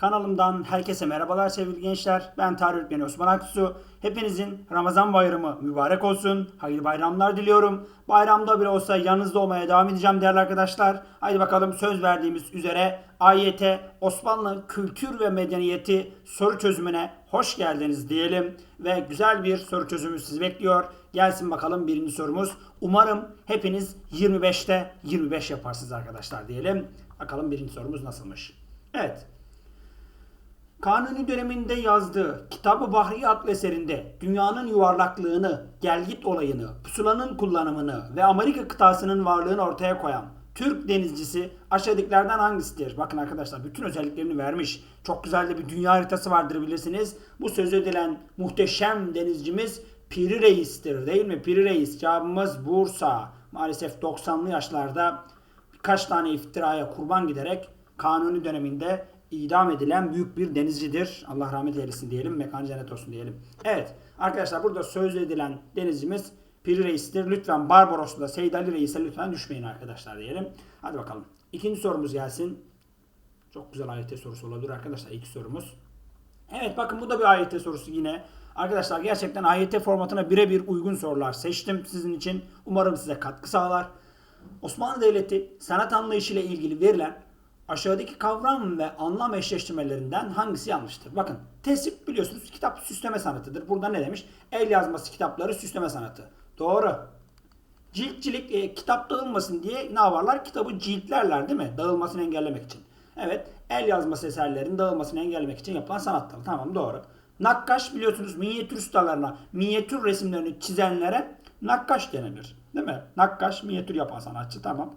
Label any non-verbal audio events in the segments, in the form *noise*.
Kanalımdan herkese merhabalar sevgili gençler. Ben tarih öğretmeni Osman Aksu. Hepinizin Ramazan bayramı mübarek olsun. Hayırlı bayramlar diliyorum. Bayramda bile olsa yanınızda olmaya devam edeceğim değerli arkadaşlar. Haydi bakalım söz verdiğimiz üzere AYT Osmanlı Kültür ve Medeniyeti soru çözümüne hoş geldiniz diyelim. Ve güzel bir soru çözümü sizi bekliyor. Gelsin bakalım birinci sorumuz. Umarım hepiniz 25'te 25 yaparsınız arkadaşlar diyelim. Bakalım birinci sorumuz nasılmış. Evet. Kanuni döneminde yazdığı Kitabı Bahri adlı eserinde dünyanın yuvarlaklığını, gelgit olayını, pusulanın kullanımını ve Amerika kıtasının varlığını ortaya koyan Türk denizcisi aşağıdakilerden hangisidir? Bakın arkadaşlar bütün özelliklerini vermiş. Çok güzel de bir dünya haritası vardır bilirsiniz. Bu söz edilen muhteşem denizcimiz Piri Reis'tir değil mi? Piri Reis cevabımız Bursa. Maalesef 90'lı yaşlarda birkaç tane iftiraya kurban giderek Kanuni döneminde idam edilen büyük bir denizcidir. Allah rahmet eylesin diyelim. Mekanı cennet olsun diyelim. Evet arkadaşlar burada söz edilen denizcimiz Piri Reis'tir. Lütfen Barbaros'ta Seyit Ali Reis'e lütfen düşmeyin arkadaşlar diyelim. Hadi bakalım. İkinci sorumuz gelsin. Çok güzel AYT sorusu olabilir arkadaşlar. İlk sorumuz. Evet bakın bu da bir AYT sorusu yine. Arkadaşlar gerçekten AYT formatına birebir uygun sorular seçtim sizin için. Umarım size katkı sağlar. Osmanlı Devleti sanat anlayışı ile ilgili verilen aşağıdaki kavram ve anlam eşleştirmelerinden hangisi yanlıştır? Bakın tesip biliyorsunuz kitap süsleme sanatıdır. Burada ne demiş? El yazması kitapları süsleme sanatı. Doğru. Ciltçilik e, kitap dağılmasın diye ne yaparlar? Kitabı ciltlerler değil mi? Dağılmasını engellemek için. Evet. El yazması eserlerin dağılmasını engellemek için yapılan sanat. Tamam doğru. Nakkaş biliyorsunuz minyatür ustalarına, minyatür resimlerini çizenlere nakkaş denilir. Değil mi? Nakkaş minyatür yapan sanatçı. Tamam.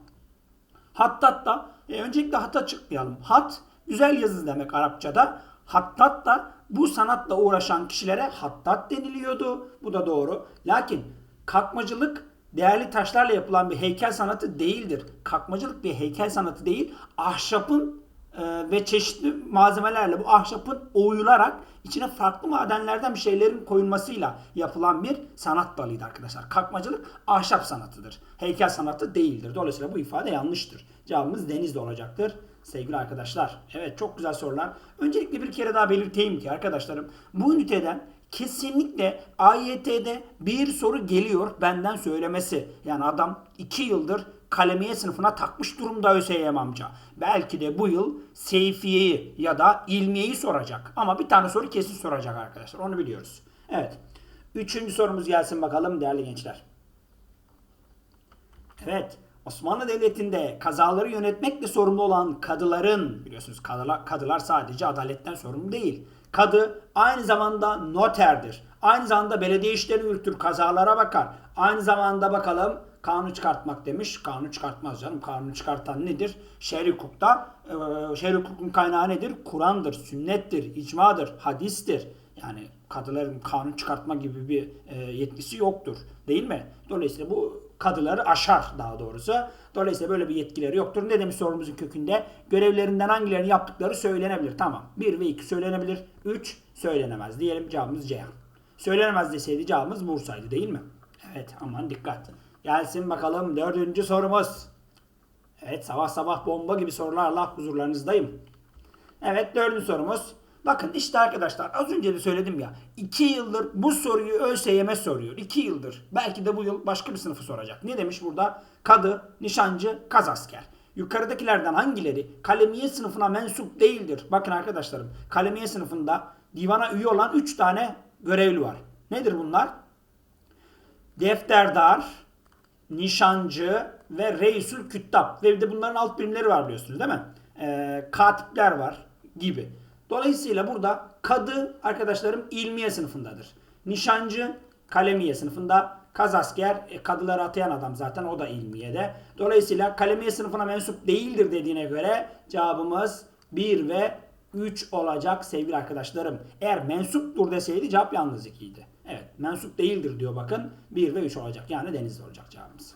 Hattat da e, öncelikle hata çıkmayalım. Hat güzel yazı demek Arapçada. Hattat da bu sanatla uğraşan kişilere hattat deniliyordu. Bu da doğru. Lakin kalkmacılık değerli taşlarla yapılan bir heykel sanatı değildir. Kalkmacılık bir heykel sanatı değil. Ahşapın e, ve çeşitli malzemelerle bu ahşapın oyularak içine farklı madenlerden bir şeylerin koyulmasıyla yapılan bir sanat dalıydı arkadaşlar. Kalkmacılık ahşap sanatıdır. Heykel sanatı değildir. Dolayısıyla bu ifade yanlıştır. Cevabımız denizde olacaktır sevgili arkadaşlar. Evet çok güzel sorular. Öncelikle bir kere daha belirteyim ki arkadaşlarım bu üniteden kesinlikle AYT'de bir soru geliyor benden söylemesi. Yani adam 2 yıldır kalemiye sınıfına takmış durumda ÖSYM amca. Belki de bu yıl Seyfiye'yi ya da ilmiyeyi soracak. Ama bir tane soru kesin soracak arkadaşlar. Onu biliyoruz. Evet. Üçüncü sorumuz gelsin bakalım değerli gençler. Evet. Osmanlı Devleti'nde kazaları yönetmekle sorumlu olan kadıların biliyorsunuz kadılar, kadılar sadece adaletten sorumlu değil. Kadı aynı zamanda noterdir. Aynı zamanda belediye işleri yürütür, kazalara bakar. Aynı zamanda bakalım kanun çıkartmak demiş. Kanun çıkartmaz canım. Kanun çıkartan nedir? Şer'i hukukta e, şer'i hukukun kaynağı nedir? Kur'an'dır, sünnettir, icmadır, hadistir. Yani kadıların kanun çıkartma gibi bir e, yetkisi yoktur. Değil mi? Dolayısıyla bu kadıları aşar daha doğrusu. Dolayısıyla böyle bir yetkileri yoktur. Ne demiş sorumuzun kökünde? Görevlerinden hangilerini yaptıkları söylenebilir. Tamam. 1 ve 2 söylenebilir. 3 söylenemez. Diyelim cevabımız C. Söylenemez deseydi cevabımız Bursa'ydı değil mi? Evet aman dikkat. Gelsin bakalım dördüncü sorumuz. Evet sabah sabah bomba gibi sorularla huzurlarınızdayım. Evet dördüncü sorumuz. Bakın işte arkadaşlar az önce de söyledim ya. 2 yıldır bu soruyu ÖSYM soruyor. 2 yıldır. Belki de bu yıl başka bir sınıfı soracak. Ne demiş burada? Kadı, nişancı, kazasker. Yukarıdakilerden hangileri kalemiye sınıfına mensup değildir? Bakın arkadaşlarım kalemiye sınıfında divana üye olan 3 tane görevli var. Nedir bunlar? Defterdar, nişancı ve reisül küttab. Ve bir de bunların alt birimleri var biliyorsunuz değil mi? Ee, katipler var gibi. Dolayısıyla burada kadı arkadaşlarım ilmiye sınıfındadır. Nişancı kalemiye sınıfında. Kazasker e, kadıları atayan adam zaten o da ilmiyede. Dolayısıyla kalemiye sınıfına mensup değildir dediğine göre cevabımız 1 ve 3 olacak sevgili arkadaşlarım. Eğer mensuptur deseydi cevap yalnız 2 idi. Evet mensup değildir diyor bakın. 1 ve 3 olacak. Yani denizli olacak cevabımız.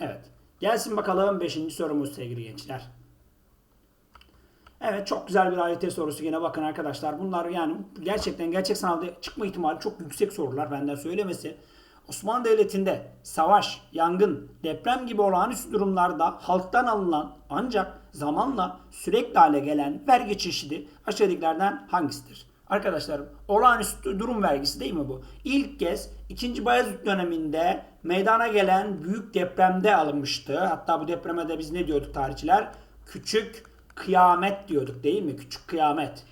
Evet. Gelsin bakalım 5. sorumuz sevgili gençler. Evet çok güzel bir AYT sorusu yine bakın arkadaşlar. Bunlar yani gerçekten gerçek sınavda çıkma ihtimali çok yüksek sorular benden söylemesi. Osmanlı Devleti'nde savaş, yangın, deprem gibi olağanüstü durumlarda halktan alınan ancak zamanla sürekli hale gelen vergi çeşidi aşağıdakilerden hangisidir? Arkadaşlarım olağanüstü durum vergisi değil mi bu? İlk kez 2. Bayezid döneminde meydana gelen büyük depremde alınmıştı. Hatta bu depreme de biz ne diyorduk tarihçiler? Küçük kıyamet diyorduk değil mi? Küçük kıyamet.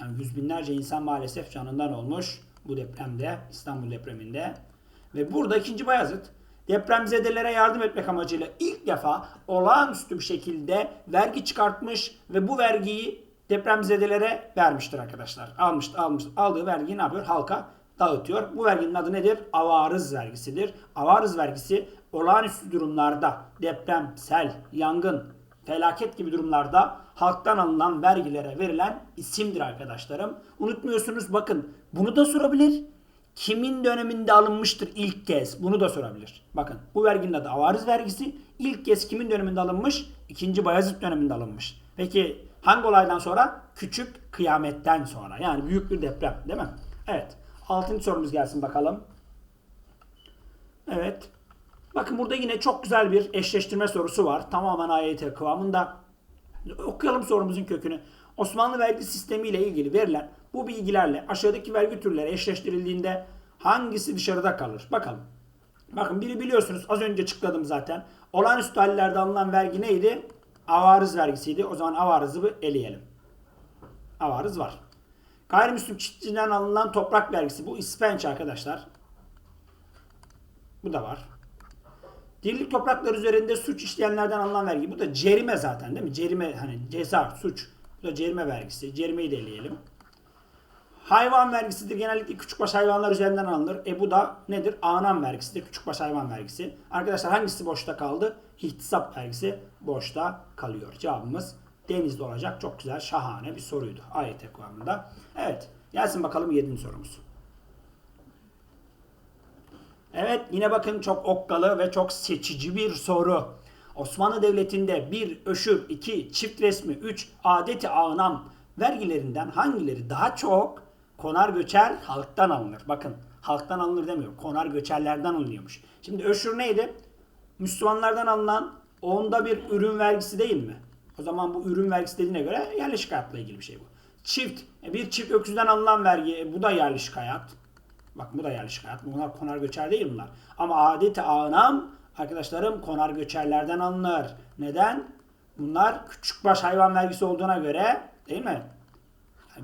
Yani yüz binlerce insan maalesef canından olmuş bu depremde, İstanbul depreminde. Ve burada 2. Bayezid depremzedelere yardım etmek amacıyla ilk defa olağanüstü bir şekilde vergi çıkartmış ve bu vergiyi depremzedelere vermiştir arkadaşlar. Almış, almış, aldığı vergiyi ne yapıyor? Halka dağıtıyor. Bu verginin adı nedir? Avarız vergisidir. Avarız vergisi olağanüstü durumlarda deprem, sel, yangın, felaket gibi durumlarda halktan alınan vergilere verilen isimdir arkadaşlarım. Unutmuyorsunuz bakın bunu da sorabilir. Kimin döneminde alınmıştır ilk kez? Bunu da sorabilir. Bakın bu verginin adı avariz vergisi. İlk kez kimin döneminde alınmış? İkinci Bayezid döneminde alınmış. Peki hangi olaydan sonra? Küçük kıyametten sonra. Yani büyük bir deprem değil mi? Evet. Altıncı sorumuz gelsin bakalım. Evet. Bakın burada yine çok güzel bir eşleştirme sorusu var. Tamamen AYT kıvamında. Okuyalım sorumuzun kökünü. Osmanlı vergi sistemi ile ilgili verilen bu bilgilerle aşağıdaki vergi türleri eşleştirildiğinde hangisi dışarıda kalır? Bakalım. Bakın biri biliyorsunuz az önce açıkladım zaten. Olağanüstü hallerde alınan vergi neydi? Avarız vergisiydi. O zaman avarızı eleyelim. Avarız var. Gayrimüslim çiftçiden alınan toprak vergisi. Bu ispenç arkadaşlar. Bu da var. Dirlik topraklar üzerinde suç işleyenlerden alınan vergi. Bu da cerime zaten değil mi? Cerime hani ceza, suç. Bu da cerime vergisi. Cerimeyi de eleyelim. Hayvan vergisidir. Genellikle küçükbaş hayvanlar üzerinden alınır. E bu da nedir? Anam vergisidir. Küçükbaş hayvan vergisi. Arkadaşlar hangisi boşta kaldı? İhtisap vergisi boşta kalıyor. Cevabımız denizde olacak. Çok güzel, şahane bir soruydu. AYT kıvamında. Evet. Gelsin bakalım 7. sorumuz. Evet yine bakın çok okkalı ve çok seçici bir soru. Osmanlı Devleti'nde bir öşür, iki çift resmi, üç adeti ağınam vergilerinden hangileri daha çok konar göçer halktan alınır? Bakın halktan alınır demiyor. Konar göçerlerden alınıyormuş. Şimdi öşür neydi? Müslümanlardan alınan onda bir ürün vergisi değil mi? O zaman bu ürün vergisi dediğine göre yerleşik hayatla ilgili bir şey bu. Çift. e, Bir çift öküzden alınan vergi. e, Bu da yerleşik hayat. Bak bu da yerleşik hayat. Bunlar konar göçer değil bunlar. Ama adeti ağınam arkadaşlarım konar göçerlerden alınır. Neden? Bunlar küçükbaş hayvan vergisi olduğuna göre değil mi?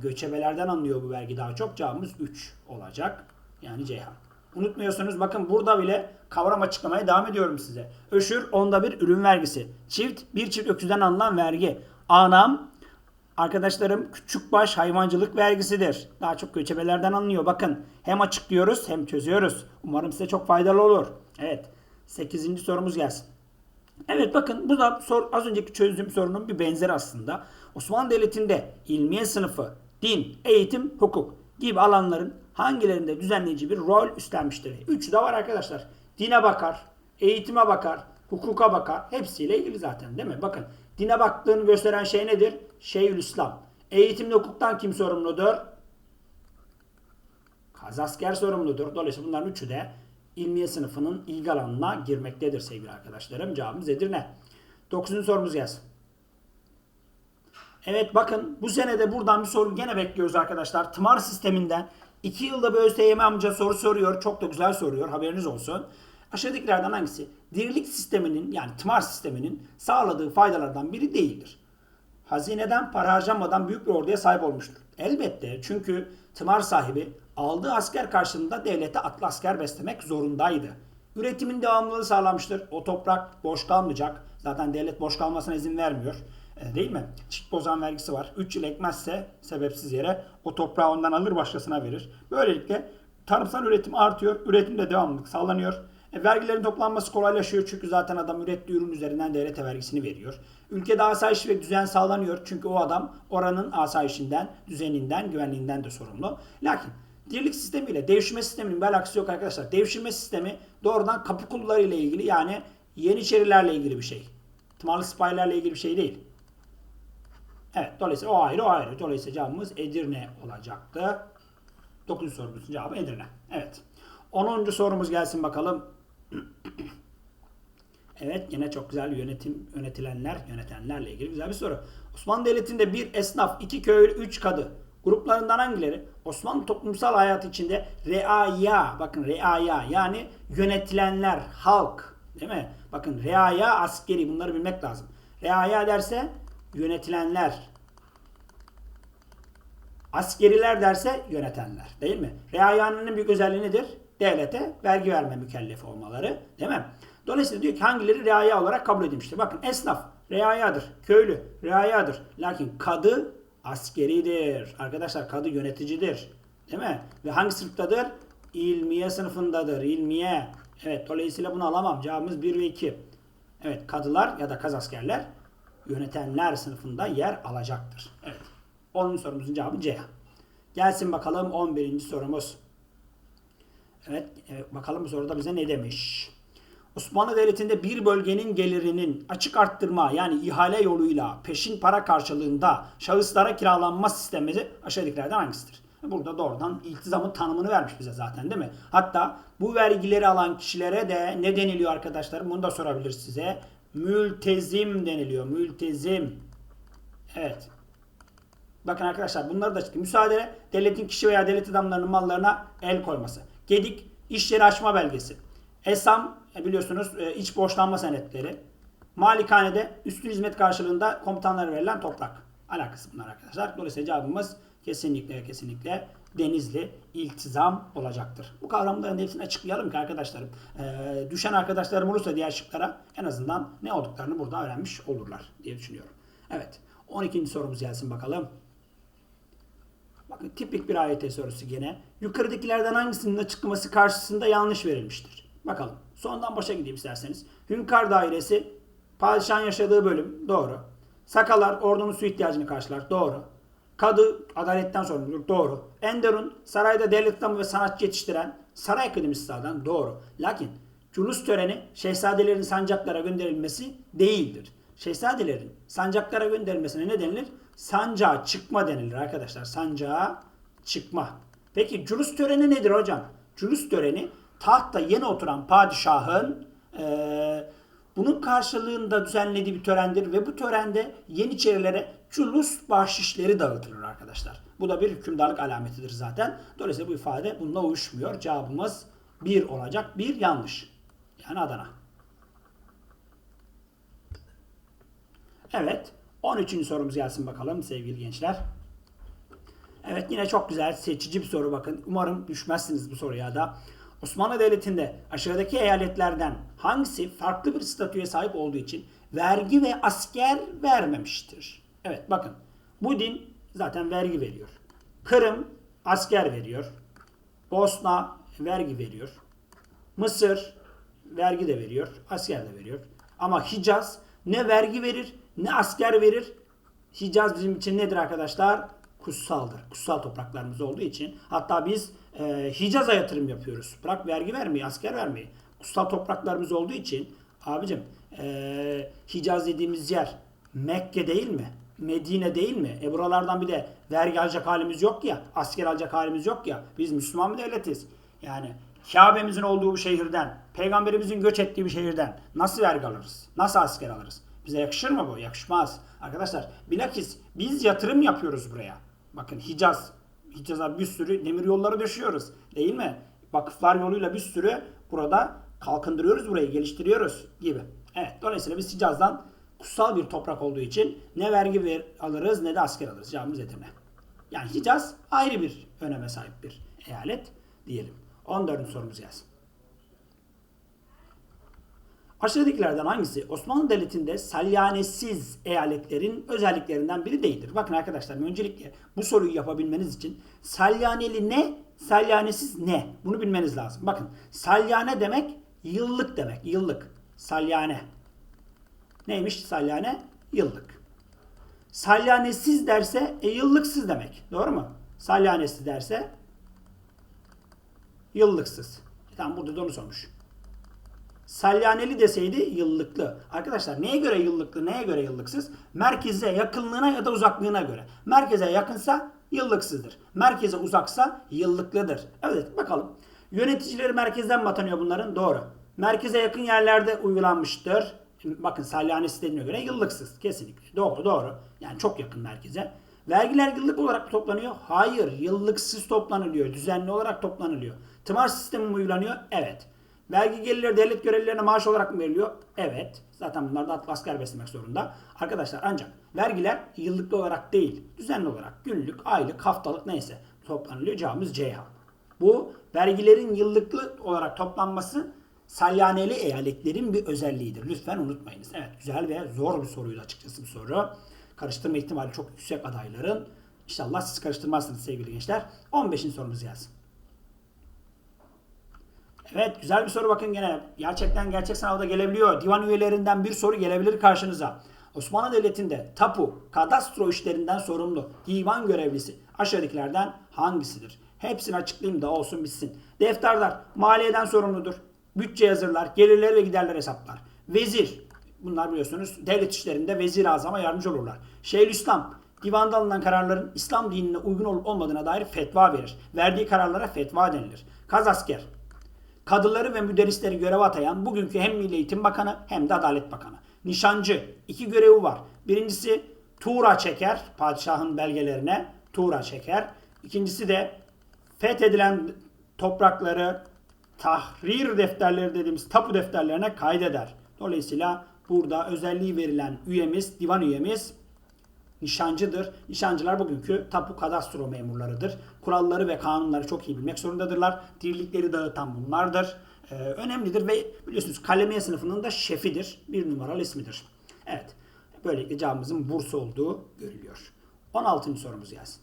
Göçebelerden alınıyor bu vergi daha çok. Cevabımız 3 olacak. Yani Ceyhan. Unutmuyorsunuz bakın burada bile kavram açıklamaya devam ediyorum size. Öşür onda bir ürün vergisi. Çift bir çift öküzden alınan vergi. Anam arkadaşlarım küçükbaş hayvancılık vergisidir. Daha çok göçebelerden alınıyor. Bakın hem açıklıyoruz hem çözüyoruz. Umarım size çok faydalı olur. Evet 8. sorumuz gelsin. Evet bakın bu da sor, az önceki çözdüğüm sorunun bir benzeri aslında. Osmanlı Devleti'nde ilmiye sınıfı, din, eğitim, hukuk gibi alanların hangilerinde düzenleyici bir rol üstlenmiştir? Üçü de var arkadaşlar. Dine bakar, eğitime bakar, hukuka bakar. Hepsiyle ilgili zaten değil mi? Bakın dine baktığını gösteren şey nedir? Şeyhülislam. Eğitimde hukuktan kim sorumludur? Kazasker sorumludur. Dolayısıyla bunların üçü de ilmiye sınıfının ilgi alanına girmektedir sevgili arkadaşlarım. Cevabımız Edirne. Dokuzuncu sorumuz gelsin. Evet bakın bu sene de buradan bir soru gene bekliyoruz arkadaşlar. Tımar sisteminden 2 yılda bir ÖSYM amca soru soruyor. Çok da güzel soruyor. Haberiniz olsun. Aşağıdakilerden hangisi dirlik sisteminin yani tımar sisteminin sağladığı faydalardan biri değildir? Hazineden para harcamadan büyük bir orduya sahip olmuştur. Elbette çünkü tımar sahibi aldığı asker karşılığında devlete atlı asker beslemek zorundaydı. Üretimin devamlılığı sağlamıştır. O toprak boş kalmayacak. Zaten devlet boş kalmasına izin vermiyor. E, değil mi? Çift bozan vergisi var. 3 yıl ekmezse sebepsiz yere o toprağı ondan alır başkasına verir. Böylelikle tarımsal üretim artıyor. Üretimde devamlılık sağlanıyor. E, vergilerin toplanması kolaylaşıyor çünkü zaten adam ürettiği ürün üzerinden devlete vergisini veriyor. Ülkede asayiş ve düzen sağlanıyor çünkü o adam oranın asayişinden, düzeninden, güvenliğinden de sorumlu. Lakin dirlik sistemiyle devşirme sisteminin bir alakası yok arkadaşlar. Devşirme sistemi doğrudan kapı kulları ile ilgili yani yeniçerilerle ilgili bir şey. Tımarlı sipahilerle ilgili bir şey değil. Evet dolayısıyla o ayrı o ayrı. Dolayısıyla cevabımız Edirne olacaktı. 9. sorumuzun cevabı Edirne. Evet. 10. sorumuz gelsin bakalım. *clears throat* Evet yine çok güzel yönetim yönetilenler, yönetenlerle ilgili güzel bir soru. Osmanlı Devleti'nde bir esnaf, iki köylü, üç kadı gruplarından hangileri Osmanlı toplumsal hayatı içinde reaya, bakın reaya yani yönetilenler, halk değil mi? Bakın reaya askeri bunları bilmek lazım. Reaya derse yönetilenler, askeriler derse yönetenler değil mi? Reayanın en büyük özelliği nedir? Devlete vergi verme mükellefi olmaları değil mi? Dolayısıyla diyor ki hangileri reaya olarak kabul edilmiştir. Bakın esnaf reayadır, köylü reayadır. Lakin kadı askeridir. Arkadaşlar kadı yöneticidir. Değil mi? Ve hangi sınıftadır? İlmiye sınıfındadır. İlmiye. Evet dolayısıyla bunu alamam. Cevabımız 1 ve 2. Evet kadılar ya da kaz askerler yönetenler sınıfında yer alacaktır. Evet. 10. sorumuzun cevabı C. Gelsin bakalım 11. sorumuz. Evet, evet bakalım bu soruda bize ne demiş? Osmanlı Devleti'nde bir bölgenin gelirinin açık arttırma yani ihale yoluyla peşin para karşılığında şahıslara kiralanma sistemi aşağıdakilerden hangisidir? Burada doğrudan iltizamın tanımını vermiş bize zaten değil mi? Hatta bu vergileri alan kişilere de ne deniliyor arkadaşlarım? Bunu da sorabilir size. Mültezim deniliyor. Mültezim. Evet. Bakın arkadaşlar bunları da açıklayayım. Müsaade devletin kişi veya devlet adamlarının mallarına el koyması. Gedik iş yeri açma belgesi. Esam e, biliyorsunuz e, iç borçlanma senetleri. Malikanede üstün hizmet karşılığında komutanlara verilen toprak. Alakası bunlar arkadaşlar. Dolayısıyla cevabımız kesinlikle kesinlikle Denizli iltizam olacaktır. Bu kavramların hepsini açıklayalım ki arkadaşlarım. E, düşen arkadaşlarım olursa diğer şıklara en azından ne olduklarını burada öğrenmiş olurlar diye düşünüyorum. Evet. 12. sorumuz gelsin bakalım. Bakın tipik bir AYT sorusu gene. Yukarıdakilerden hangisinin açıklaması karşısında yanlış verilmiştir? Bakalım. Sondan başa gideyim isterseniz. Hünkar dairesi padişahın yaşadığı bölüm. Doğru. Sakalar ordunun su ihtiyacını karşılar. Doğru. Kadı adaletten sorumludur. Doğru. Enderun sarayda devlet adamı ve sanatçı yetiştiren saray akademisi zaten. Doğru. Lakin culus töreni şehzadelerin sancaklara gönderilmesi değildir. Şehzadelerin sancaklara gönderilmesine ne denilir? Sancağa çıkma denilir arkadaşlar. Sancağa çıkma. Peki culus töreni nedir hocam? Culus töreni tahtta yeni oturan padişahın eee, bunun karşılığında düzenlediği bir törendir ve bu törende Yeniçerilere culus bahşişleri dağıtılır arkadaşlar. Bu da bir hükümdarlık alametidir zaten. Dolayısıyla bu ifade bununla uyuşmuyor. Cevabımız bir olacak. Bir yanlış. Yani Adana. Evet. 13. sorumuz gelsin bakalım sevgili gençler. Evet yine çok güzel seçici bir soru bakın. Umarım düşmezsiniz bu soruya da. Osmanlı Devleti'nde aşağıdaki eyaletlerden hangisi farklı bir statüye sahip olduğu için vergi ve asker vermemiştir? Evet bakın bu din zaten vergi veriyor. Kırım asker veriyor. Bosna vergi veriyor. Mısır vergi de veriyor, asker de veriyor. Ama Hicaz ne vergi verir ne asker verir. Hicaz bizim için nedir arkadaşlar? Kutsaldır. Kutsal topraklarımız olduğu için. Hatta biz e, Hicaz'a yatırım yapıyoruz. Bırak vergi vermeyi, asker vermeyi. Kutsal topraklarımız olduğu için abicim e, Hicaz dediğimiz yer Mekke değil mi? Medine değil mi? E buralardan bir de vergi alacak halimiz yok ya, asker alacak halimiz yok ya. Biz Müslüman bir devletiz. Yani Kabe'mizin olduğu bir şehirden, peygamberimizin göç ettiği bir şehirden nasıl vergi alırız? Nasıl asker alırız? Bize yakışır mı bu? Yakışmaz. Arkadaşlar bilakis biz yatırım yapıyoruz buraya. Bakın Hicaz. Hicaz'a bir sürü demir yolları döşüyoruz. Değil mi? Vakıflar yoluyla bir sürü burada kalkındırıyoruz burayı, geliştiriyoruz gibi. Evet. Dolayısıyla biz Hicaz'dan kutsal bir toprak olduğu için ne vergi ver, alırız ne de asker alırız. Cevabımız Edirne. Yani Hicaz ayrı bir öneme sahip bir eyalet diyelim. 14. sorumuz gelsin. Aşağıdakilerden hangisi Osmanlı Devleti'nde salyanesiz eyaletlerin özelliklerinden biri değildir? Bakın arkadaşlar öncelikle bu soruyu yapabilmeniz için salyaneli ne, salyanesiz ne? Bunu bilmeniz lazım. Bakın salyane demek yıllık demek. Yıllık. Salyane. Neymiş salyane? Yıllık. Salyanesiz derse e, yıllıksız demek. Doğru mu? Salyanesiz derse yıllıksız. E, tamam burada da onu sormuş. Salyaneli deseydi yıllıklı. Arkadaşlar neye göre yıllıklı, neye göre yıllıksız? Merkeze yakınlığına ya da uzaklığına göre. Merkeze yakınsa yıllıksızdır. Merkeze uzaksa yıllıklıdır. Evet bakalım. Yöneticileri merkezden mi atanıyor bunların? Doğru. Merkeze yakın yerlerde uygulanmıştır. Bakın Salihane siteline göre yıllıksız. Kesinlikle. Doğru doğru. Yani çok yakın merkeze. Vergiler yıllık olarak mı toplanıyor? Hayır. Yıllıksız toplanılıyor. Düzenli olarak toplanılıyor. Tımar sistemi mi uygulanıyor? Evet. Vergi gelirleri devlet görevlilerine maaş olarak mı veriliyor? Evet. Zaten bunlar da asker beslemek zorunda. Arkadaşlar ancak vergiler yıllık olarak değil, düzenli olarak günlük, aylık, haftalık neyse toplanılıyor. Cevabımız Ceyhan. Bu vergilerin yıllıklı olarak toplanması salyaneli eyaletlerin bir özelliğidir. Lütfen unutmayınız. Evet güzel ve zor bir soruydu açıkçası bu soru. Karıştırma ihtimali çok yüksek adayların. İnşallah siz karıştırmazsınız sevgili gençler. 15. sorumuz gelsin. Evet güzel bir soru bakın gene. Gerçekten gerçek sınavda gelebiliyor. Divan üyelerinden bir soru gelebilir karşınıza. Osmanlı Devleti'nde tapu, kadastro işlerinden sorumlu divan görevlisi aşağıdakilerden hangisidir? Hepsini açıklayayım da olsun bitsin. Defterdar maliyeden sorumludur. Bütçe hazırlar, gelirler ve giderler hesaplar. Vezir, bunlar biliyorsunuz devlet işlerinde vezir azama yardımcı olurlar. Şeyhülislam, divanda alınan kararların İslam dinine uygun olup olmadığına dair fetva verir. Verdiği kararlara fetva denilir. Kazasker, kadıları ve müderrisleri göreve atayan bugünkü hem Milli Eğitim Bakanı hem de Adalet Bakanı. Nişancı iki görevi var. Birincisi tuğra çeker padişahın belgelerine tuğra çeker. İkincisi de fethedilen toprakları tahrir defterleri dediğimiz tapu defterlerine kaydeder. Dolayısıyla burada özelliği verilen üyemiz, divan üyemiz nişancıdır. Nişancılar bugünkü tapu kadastro memurlarıdır. Kuralları ve kanunları çok iyi bilmek zorundadırlar. Dirlikleri dağıtan bunlardır. Ee, önemlidir ve biliyorsunuz kalemiye sınıfının da şefidir. Bir numaralı ismidir. Evet. Böylelikle cevabımızın Bursa olduğu görülüyor. 16. sorumuz gelsin.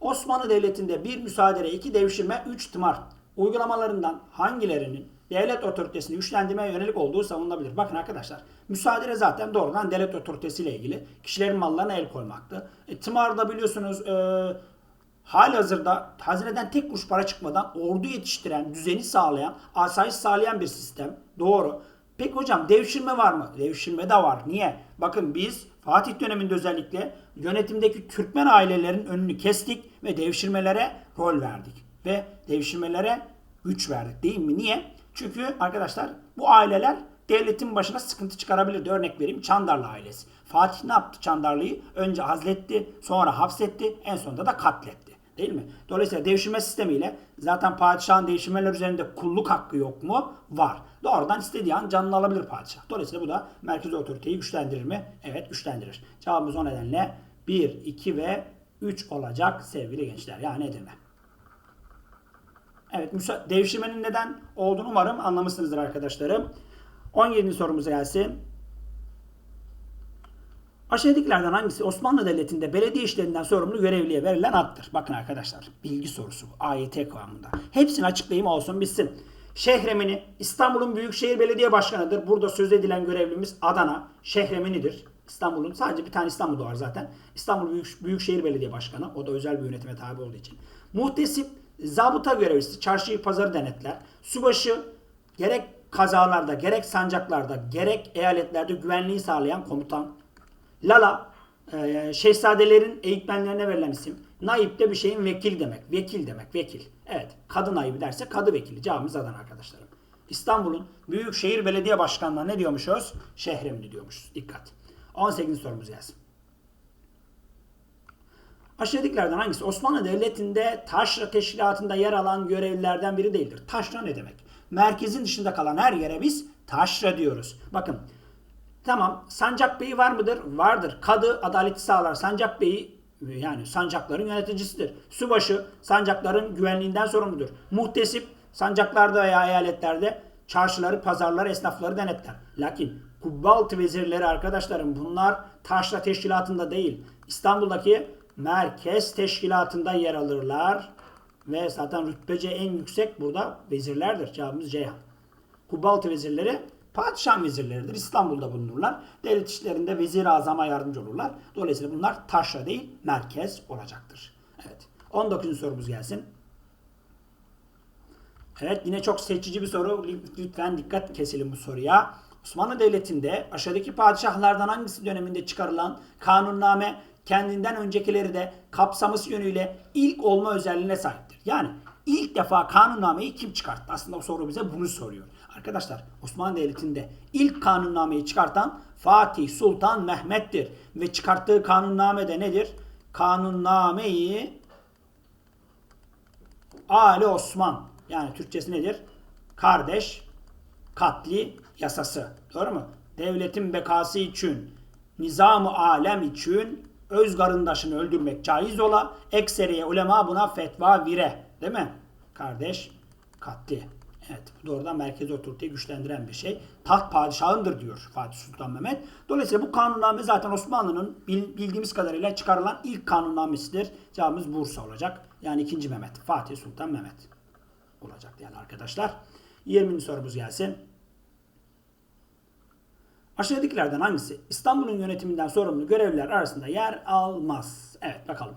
Osmanlı Devleti'nde bir müsaadele, iki devşirme, üç tımar uygulamalarından hangilerinin devlet otoritesini güçlendirmeye yönelik olduğu savunulabilir. Bakın arkadaşlar müsaadele zaten doğrudan devlet otoritesiyle ilgili. Kişilerin mallarına el koymaktı. E, tımarda biliyorsunuz e, hali hazırda hazineden tek kuruş para çıkmadan ordu yetiştiren, düzeni sağlayan, asayiş sağlayan bir sistem. Doğru. Peki hocam devşirme var mı? Devşirme de var. Niye? Bakın biz Fatih döneminde özellikle yönetimdeki Türkmen ailelerin önünü kestik ve devşirmelere rol verdik. Ve devşirmelere güç verdik değil mi? Niye? Çünkü arkadaşlar bu aileler devletin başına sıkıntı çıkarabilirdi. Örnek vereyim Çandarlı ailesi. Fatih ne yaptı Çandarlı'yı? Önce azletti, sonra hapsetti, en sonunda da katletti. Değil mi? Dolayısıyla devşirme sistemiyle zaten padişahın devşirmeler üzerinde kulluk hakkı yok mu? Var. Doğrudan istediği an canını alabilir padişah. Dolayısıyla bu da merkezi otoriteyi güçlendirir mi? Evet güçlendirir. Cevabımız o nedenle 1, 2 ve 3 olacak sevgili gençler. Yani Edirne. Evet devşirmenin neden olduğunu umarım anlamışsınızdır arkadaşlarım. 17. sorumuza gelsin. Aşağıdakilerden hangisi Osmanlı Devleti'nde belediye işlerinden sorumlu görevliye verilen addır? Bakın arkadaşlar bilgi sorusu AYT kıvamında. Hepsini açıklayayım olsun bitsin. Şehremini İstanbul'un Büyükşehir Belediye Başkanı'dır. Burada söz edilen görevlimiz Adana Şehremini'dir. İstanbul'un sadece bir tane İstanbul'da var zaten. İstanbul Büyük, Büyükşehir Belediye Başkanı. O da özel bir yönetime tabi olduğu için. Muhtesip zabıta görevlisi çarşıyı pazarı denetler. Subaşı gerek kazalarda gerek sancaklarda gerek eyaletlerde güvenliği sağlayan komutan. Lala e, şehzadelerin eğitmenlerine verilen isim. Naip de bir şeyin vekil demek. Vekil demek. Vekil. Evet. Kadı naibi derse kadı vekili. Cevabımız Adana arkadaşlarım. İstanbul'un Büyükşehir Belediye Başkanlığı'na ne diyormuşuz? Şehremini diyormuşuz. Dikkat. 18. sorumuz gelsin. Aşağıdakilerden hangisi Osmanlı Devleti'nde taşra teşkilatında yer alan görevlilerden biri değildir? Taşra ne demek? Merkezin dışında kalan her yere biz taşra diyoruz. Bakın tamam sancak beyi var mıdır? Vardır. Kadı adaleti sağlar. Sancak beyi yani sancakların yöneticisidir. Subaşı sancakların güvenliğinden sorumludur. Muhtesip sancaklarda veya eyaletlerde çarşıları, pazarları, esnafları denetler. Lakin kubbaltı vezirleri arkadaşlarım bunlar taşra teşkilatında değil. İstanbul'daki merkez teşkilatında yer alırlar. Ve zaten rütbece en yüksek burada vezirlerdir. Cevabımız Ceyhan. Kubbaltı vezirleri padişah vezirleridir. İstanbul'da bulunurlar. Devlet işlerinde vezir azama yardımcı olurlar. Dolayısıyla bunlar taşra değil merkez olacaktır. Evet. 19. sorumuz gelsin. Evet yine çok seçici bir soru. Lütfen dikkat keselim bu soruya. Osmanlı Devleti'nde aşağıdaki padişahlardan hangisi döneminde çıkarılan kanunname kendinden öncekileri de kapsaması yönüyle ilk olma özelliğine sahiptir. Yani ilk defa kanunnameyi kim çıkarttı? Aslında o soru bize bunu soruyor. Arkadaşlar Osmanlı Devleti'nde ilk kanunnameyi çıkartan Fatih Sultan Mehmet'tir. Ve çıkarttığı kanunname de nedir? Kanunnameyi Ali Osman. Yani Türkçesi nedir? Kardeş katli yasası. Doğru mu? Devletin bekası için, nizamı alem için öz garındaşını öldürmek caiz ola, ekseriye ulema buna fetva vire. Değil mi? Kardeş katli. Evet bu doğrudan merkez otoriteyi güçlendiren bir şey. Taht padişahındır diyor Fatih Sultan Mehmet. Dolayısıyla bu kanunname zaten Osmanlı'nın bildiğimiz kadarıyla çıkarılan ilk kanunnamesidir. Cevabımız Bursa olacak. Yani ikinci Mehmet. Fatih Sultan Mehmet olacak yani arkadaşlar. 20. sorumuz gelsin. Aşağıdakilerden hangisi İstanbul'un yönetiminden sorumlu görevliler arasında yer almaz? Evet bakalım.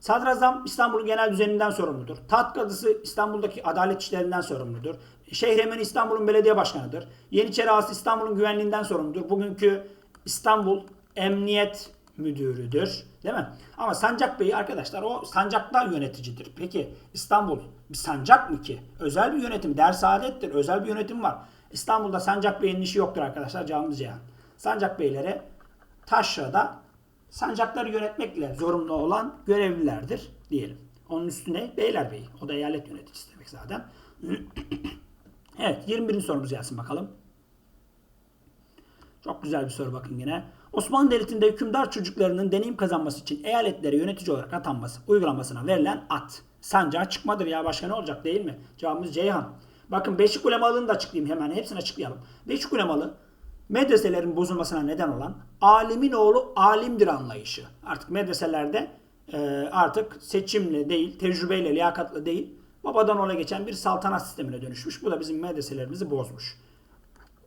Sadrazam İstanbul'un genel düzeninden sorumludur. Taht kadısı İstanbul'daki adalet işlerinden sorumludur. Şehremen İstanbul'un belediye başkanıdır. Yeniçeri Ağası İstanbul'un güvenliğinden sorumludur. Bugünkü İstanbul Emniyet Müdürüdür. Değil mi? Ama Sancak Bey arkadaşlar o sancakta yöneticidir. Peki İstanbul bir sancak mı ki? Özel bir yönetim. Ders adettir. Özel bir yönetim var. İstanbul'da Sancak Bey'in işi yoktur arkadaşlar. Cevabımız Ceyhan. Sancak Beylere Taşra'da sancakları yönetmekle zorunlu olan görevlilerdir diyelim. Onun üstüne Beylerbeyi. O da eyalet yöneticisi demek zaten. *clears throat* evet 21. sorumuz gelsin bakalım. Çok güzel bir soru bakın yine. Osmanlı Devleti'nde hükümdar çocuklarının deneyim kazanması için eyaletlere yönetici olarak atanması uygulamasına verilen at. Sancağa çıkmadır ya başka ne olacak değil mi? Cevabımız Ceyhan. Bakın Beşik ulemalığını da açıklayayım hemen. Hepsini açıklayalım. Beşik ulemalı medreselerin bozulmasına neden olan alimin oğlu alimdir anlayışı. Artık medreselerde e, artık seçimle değil, tecrübeyle, liyakatla değil, babadan ola geçen bir saltanat sistemine dönüşmüş. Bu da bizim medreselerimizi bozmuş.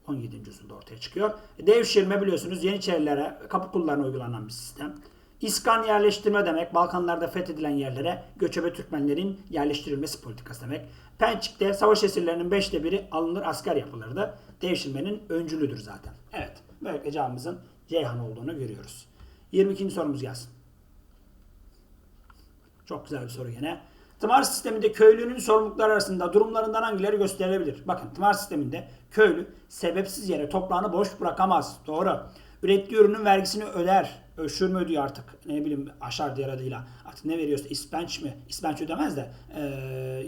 17. yüzyılda ortaya çıkıyor. Devşirme biliyorsunuz Yeniçerilere, kapı kullarına uygulanan bir sistem. İskan yerleştirme demek, Balkanlarda fethedilen yerlere göçebe Türkmenlerin yerleştirilmesi politikası demek. Pençik'te savaş esirlerinin beşte biri alınır asker yapılırdı. Devşirmenin öncülüdür zaten. Evet, böylelikle cevabımızın Ceyhan olduğunu görüyoruz. 22. sorumuz gelsin. Çok güzel bir soru yine. Tımar sisteminde köylünün sorumlulukları arasında durumlarından hangileri gösterilebilir? Bakın tımar sisteminde köylü sebepsiz yere toprağını boş bırakamaz. Doğru. Ürettiği ürünün vergisini öder. Öşür mü ödüyor artık? Ne bileyim aşar diğer adıyla. Artık ne veriyorsa ispenç mi? İspenç ödemez de ee,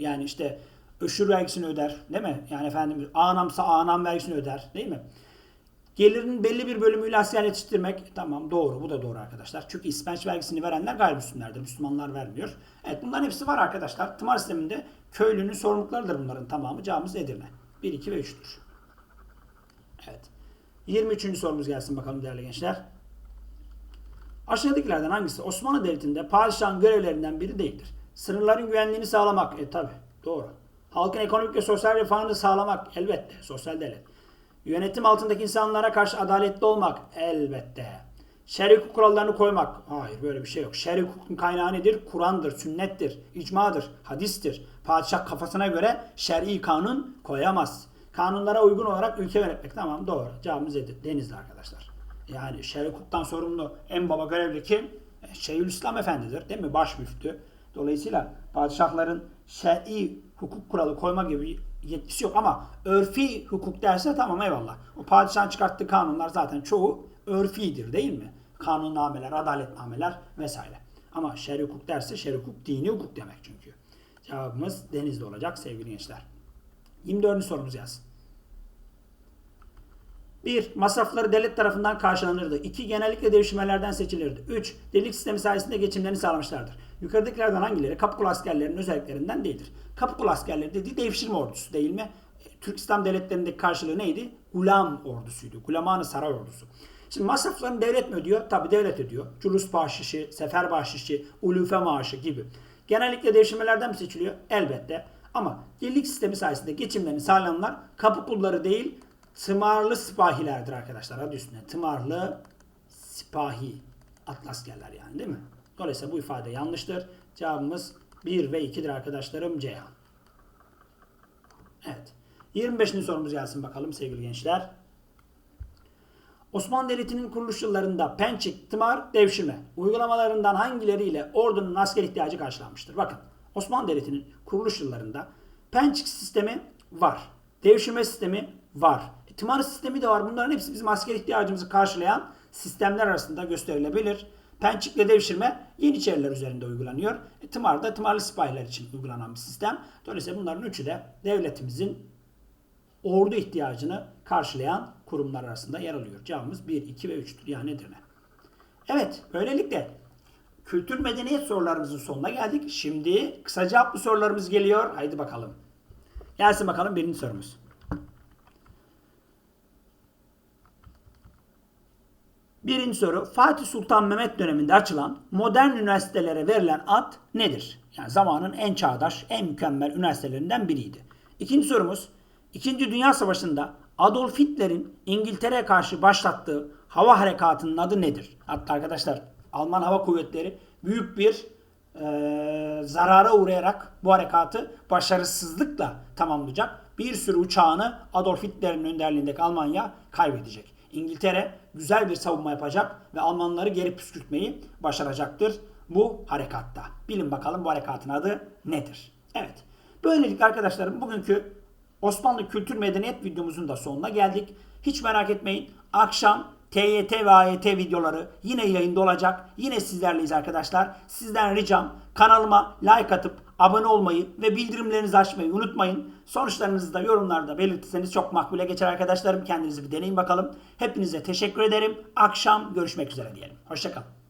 yani işte öşür vergisini öder. Değil mi? Yani efendim anamsa anam vergisini öder. Değil mi? Gelirinin belli bir bölümüyle asker yetiştirmek. Tamam doğru. Bu da doğru arkadaşlar. Çünkü ispenç vergisini verenler gayrimüslimlerdir. Müslümanlar vermiyor. Evet bunların hepsi var arkadaşlar. Tımar sisteminde köylünün sorumluluklarıdır bunların tamamı. Cevabımız Edirne. 1, 2 ve 3'tür. Evet. 23. sorumuz gelsin bakalım değerli gençler. Aşağıdakilerden hangisi Osmanlı Devleti'nde padişahın görevlerinden biri değildir? Sınırların güvenliğini sağlamak. E tabi doğru. Halkın ekonomik ve sosyal refahını sağlamak. Elbette. Sosyal devlet. Yönetim altındaki insanlara karşı adaletli olmak. Elbette. Şer'i hukuk kurallarını koymak. Hayır böyle bir şey yok. Şer'i hukukun kaynağı nedir? Kur'an'dır, sünnettir, icmadır, hadistir. Padişah kafasına göre şer'i kanun koyamaz. Kanunlara uygun olarak ülke yönetmek. Tamam doğru. Cevabımız Denizli arkadaşlar. Yani şer'i hukuktan sorumlu en baba görevli kim? E, Şeyhülislam Efendidir değil mi? Baş müftü. Dolayısıyla padişahların şer'i hukuk kuralı koyma gibi yetkisi yok ama örfi hukuk derse tamam eyvallah. O padişahın çıkarttığı kanunlar zaten çoğu örfidir değil mi? Kanunnameler, adaletnameler vesaire. Ama şer'i hukuk derse şer'i hukuk dini hukuk demek çünkü. Cevabımız denizde olacak sevgili gençler. 24. sorumuz gelsin. 1. Masrafları devlet tarafından karşılanırdı. 2. Genellikle devşirmelerden seçilirdi. 3. Delik sistemi sayesinde geçimlerini sağlamışlardır. Yukarıdakilerden hangileri Kapıkulu askerlerinin özelliklerinden değildir? Kapıkulu askerleri dediği devşirme ordusu değil mi? Türk İslam devletlerindeki karşılığı neydi? Gulam ordusuydu. Gulamanı saray ordusu. Şimdi masraflarını devlet mi ödüyor? Tabi devlet ödüyor. Culus bahşişi, sefer bahşişi, ulufe maaşı gibi. Genellikle devşirmelerden mi seçiliyor? Elbette. Ama birlik sistemi sayesinde geçimlerini sağlayanlar kapı kulları değil, tımarlı sipahilerdir arkadaşlar. Adı üstünde. Tımarlı sipahi. Atlaskerler yani değil mi? Dolayısıyla bu ifade yanlıştır. Cevabımız 1 ve 2'dir arkadaşlarım Ceyhan. Evet. 25. sorumuz gelsin bakalım sevgili gençler. Osmanlı Devleti'nin kuruluş yıllarında pençik, tımar, devşirme uygulamalarından hangileriyle ordunun asker ihtiyacı karşılanmıştır? Bakın Osmanlı Devleti'nin kuruluş yıllarında pençik sistemi var. Devşirme sistemi var. E, tımarı sistemi de var. Bunların hepsi bizim asker ihtiyacımızı karşılayan sistemler arasında gösterilebilir. Pençikle devşirme Yeniçeriler üzerinde uygulanıyor. E, tımar da tımarlı sipahiler için uygulanan bir sistem. Dolayısıyla bunların üçü de devletimizin ordu ihtiyacını karşılayan kurumlar arasında yer alıyor. Cevabımız 1, 2 ve 3'tür. Yani Edirne. Evet, böylelikle kültür medeniyet sorularımızın sonuna geldik. Şimdi kısa cevaplı sorularımız geliyor. Haydi bakalım. Gelsin bakalım birinci sorumuz. Birinci soru. Fatih Sultan Mehmet döneminde açılan modern üniversitelere verilen ad nedir? Yani zamanın en çağdaş, en mükemmel üniversitelerinden biriydi. İkinci sorumuz. İkinci Dünya Savaşı'nda Adolf Hitler'in İngiltere'ye karşı başlattığı hava harekatının adı nedir? Hatta arkadaşlar Alman Hava Kuvvetleri büyük bir e, zarara uğrayarak bu harekatı başarısızlıkla tamamlayacak. Bir sürü uçağını Adolf Hitler'in önderliğindeki Almanya kaybedecek. İngiltere güzel bir savunma yapacak ve Almanları geri püskürtmeyi başaracaktır bu harekatta. Bilin bakalım bu harekatın adı nedir? Evet. Böylelikle arkadaşlarım bugünkü Osmanlı Kültür Medeniyet videomuzun da sonuna geldik. Hiç merak etmeyin. Akşam TYT ve AYT videoları yine yayında olacak. Yine sizlerleyiz arkadaşlar. Sizden ricam kanalıma like atıp abone olmayı ve bildirimlerinizi açmayı unutmayın. Sonuçlarınızı da yorumlarda belirtirseniz çok makbule geçer arkadaşlarım. Kendinizi bir deneyin bakalım. Hepinize teşekkür ederim. Akşam görüşmek üzere diyelim. Hoşçakalın.